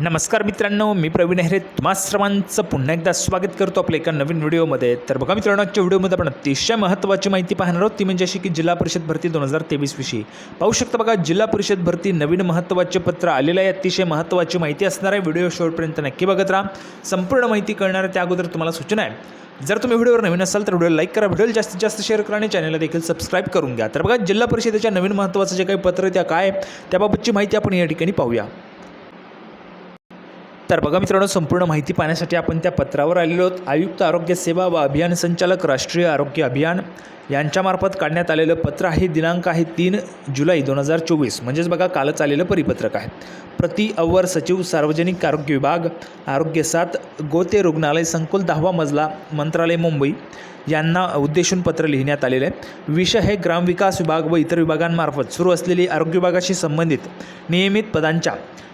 नमस्कार मित्रांनो मी प्रवीण हेरे. तुम्हा सर्वांचं पुन्हा एकदा स्वागत करतो आपल्या एका नवीन व्हिडिओमध्ये. तर बघा मित्रांनो आजच्या व्हिडिओमध्ये आपण अतिशय महत्त्वाची माहिती पाहणार आहोत. ती म्हणजे अशी की जिल्हा परिषद भरती दोन हजार तेवीसविषयी पाहू शकता बघा जिल्हा परिषद भरती नवीन महत्त्वाचे पत्र आलेलं आहे. अतिशय महत्त्वाची माहिती असणार आहे. व्हिडिओ शेवटपर्यंत नक्की बघत राहा. संपूर्ण माहिती कळणार आहे त्या अगोदर तुम्हाला सूचना आहे. जर तुम्ही व्हिडिओवर नवीन असाल तर व्हिडिओ लाईक करा. व्हिडिओला जास्तीत जास्त शेअर करा आणि चॅनलला देखील सबस्क्राईब करून घ्या. तर बघा जिल्हा परिषदेच्या नवीन महत्त्वाचं जे काही पत्र त्या काय त्याबाबतची माहिती आपण या ठिकाणी पाहूया. तर बघा मित्रांनो संपूर्ण माहिती पाहण्यासाठी आपण त्या पत्रावर आलेलो आहोत. आयुक्त आरोग्य सेवा व अभियान संचालक राष्ट्रीय आरोग्य अभियान. यांच्यामार्फत काढण्यात आलेलं पत्र आहे. दिनांक आहे तीन जुलै दोन हजार चोवीस. म्हणजेच बघा कालच आलेलं परिपत्रक आहे. प्रति अव्वर सचिव सार्वजनिक आरोग्य विभाग आरोग्य सात गोते रुग्णालय संकुल दहावा मजला मंत्रालय मुंबई. यांना उद्देशून पत्र लिहिण्यात आलेलं आहे. विषय हे ग्रामविकास विभाग व इतर विभागांमार्फत सुरू असलेली आरोग्य विभागाशी संबंधित नियमित पदांच्या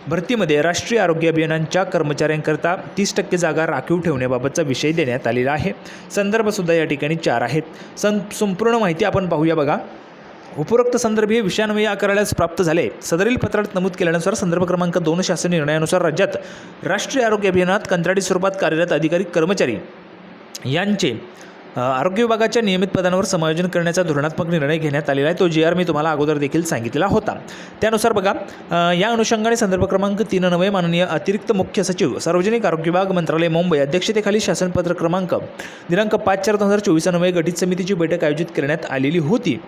भरतीमध्ये राष्ट्रीय आरोग्य अभियानांच्या कर्मचाऱ्यांकरता तीस टक्के जागा राखीव ठेवण्याबाबतचा विषय देण्यात आलेला आहे. संदर्भसुद्धा या ठिकाणी चार आहेत. सं संपूर्ण माहिती आपण पाहूया बघा. उपरोक्त संदर्भीय विषयान्वये या कार्यालयास प्राप्त झाले. सदरील पत्रात नमूद केल्यानुसार संदर्भ क्रमांक दोन शासन निर्णयानुसार राज्यात राष्ट्रीय आरोग्य अभियानात कंत्राटी स्वरूपात कार्यरत अधिकारी कर्मचारी यांचे आरोग्य विभागाच्या नियमित पदांवर समायोजन करण्याचा धोरणात्मक निर्णय घेण्यात आलेला आहे. तो जी आर मी तुम्हाला अगोदर देखील सांगितलेला होता. त्यानुसार बघा या अनुषंगाने संदर्भ क्रमांक तीन नवे माननीय अतिरिक्त मुख्य सचिव सार्वजनिक आरोग्य विभाग मंत्रालय मुंबई अध्यक्षतेखाली शासनपत्र क्रमांक दिनांक पाच चार दोन हजार चोवीस अन्वये गठीत समितीची बैठक आयोजित करण्यात आलेली होती.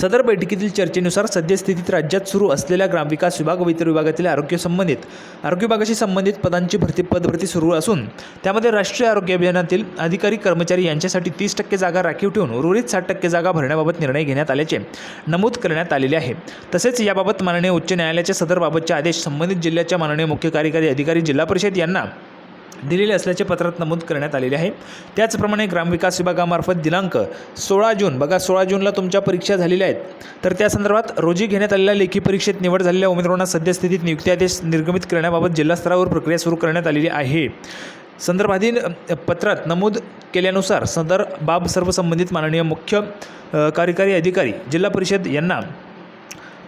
सदर बैठकीतील चर्चेनुसार सद्यस्थितीत राज्यात सुरू असलेल्या ग्रामविकास विभाग व इतर विभागातील आरोग्य संबंधित आरोग्य विभागाशी संबंधित पदांची भरती पदभरती सुरू असून त्यामध्ये राष्ट्रीय आरोग्य अभियानातील अधिकारी कर्मचारी यांच्यासाठी तीस टक्के जागा राखीव ठेवून उर्वरित साठ टक्के जागा भरण्याबाबत निर्णय घेण्यात आल्याचे नमूद करण्यात आलेले आहे. तसेच याबाबत माननीय उच्च न्यायालयाचे सदरबाबतचे आदेश संबंधित जिल्ह्याच्या माननीय मुख्य कार्यकारी अधिकारी जिल्हा परिषद यांना दिलेले असल्याचे पत्रात नमूद करण्यात आलेले आहे. त्याचप्रमाणे ग्रामविकास विभागामार्फत दिनांक सोळा जून बघा सोळा जूनला तुमच्या परीक्षा झालेल्या आहेत. तर त्या संदर्भात रोजी घेण्यात आलेल्या लेखी परीक्षेत निवड झालेल्या उमेदवारांना सद्यस्थितीत नियुक्ती आदेश निर्गमित करण्याबाबत जिल्हा स्तरावर प्रक्रिया सुरू करण्यात आलेली आहे. संदर्भाधीन पत्रात नमूद केल्यानुसार सदर बाब सर्व संबंधित माननीय मुख्य कार्यकारी अधिकारी जिल्हा परिषद यांना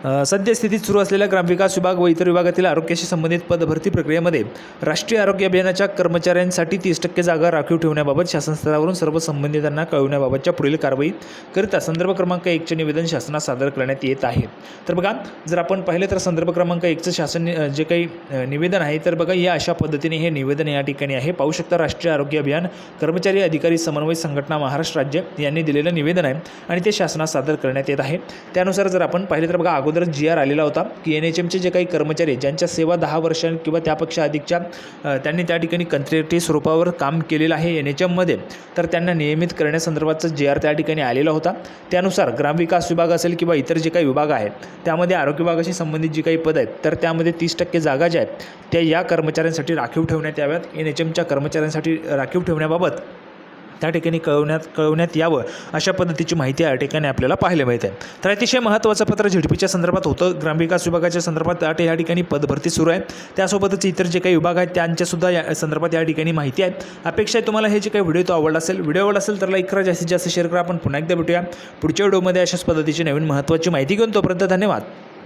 सद्यस्थितीत सुरू असलेल्या ग्रामविकास विभाग व इतर विभागातील आरोग्याशी संबंधित पदभरती प्रक्रियेमध्ये राष्ट्रीय आरोग्य अभियानाच्या कर्मचाऱ्यांसाठी तीस टक्के जागा राखीव ठेवण्याबाबत शासन स्तरावरून सर्व संबंधितांना कळवण्याबाबतच्या पुढील कारवाई करिता संदर्भ क्रमांक एकचे निवेदन शासनास सादर करण्यात येत आहे. तर बघा जर आपण पाहिलं तर संदर्भ क्रमांक एकचं शासन जे काही निवेदन आहे तर बघा या अशा पद्धतीने हे निवेदन या ठिकाणी आहे. पाहू शकता राष्ट्रीय आरोग्य अभियान कर्मचारी अधिकारी समन्वय संघटना महाराष्ट्र राज्य यांनी दिलेलं निवेदन आहे आणि ते शासनास सादर करण्यात येत आहे. त्यानुसार जर आपण पाहिलं तर बघा अगोदर जी आर आलेला होता की एन एच एमचे जे काही कर्मचारी आहेत, ज्यांच्या सेवा दहा वर्षां किंवा त्यापेक्षा अधिकच्या त्यांनी त्या ठिकाणी कंत्राटी स्वरूपावर काम केलेलं आहे एन एच एममध्ये तर त्यांना नियमित करण्यासंदर्भाचा जी आर त्या ठिकाणी आलेला होता. त्यानुसार ग्रामविकास विभाग असेल किंवा इतर जे काही विभाग आहेत त्यामध्ये आरोग्य विभागाशी संबंधित जी काही पद आहेत तर त्यामध्ये तीस टक्के जागा ज्या आहेत त्या या कर्मचाऱ्यांसाठी राखीव ठेवण्यात याव्यात. एन एच एमच्या कर्मचाऱ्यांसाठी राखीव ठेवण्याबाबत त्या ठिकाणी कळवण्यात कळवण्यात यावं अशा पद्धतीची माहिती या ठिकाणी आपल्याला पाहायला मिळते. तर अतिशय महत्त्वाचं पत्र झेडपीच्या संदर्भात होतं. ग्रामविकास विभागाच्या संदर्भात त्या या ठिकाणी पदभरती सुरू आहे. त्यासोबतच इतर जे काही विभाग आहेत त्यांच्यासुद्धा या संदर्भात या ठिकाणी माहिती आहे. अपेक्षा आहे तुम्हाला हे जे काही व्हिडिओ तो आवडला असेल. व्हिडिओ आवडला असेल तर लाईक करा. जास्तीत जास्त शेअर करा. आपण पुन्हा एकदा भेटूया. पुढच्या व्हिडिओमध्ये अशाच पद्धतीची नवीन महत्त्वाची माहिती घेऊन तोपर्यंत धन्यवाद.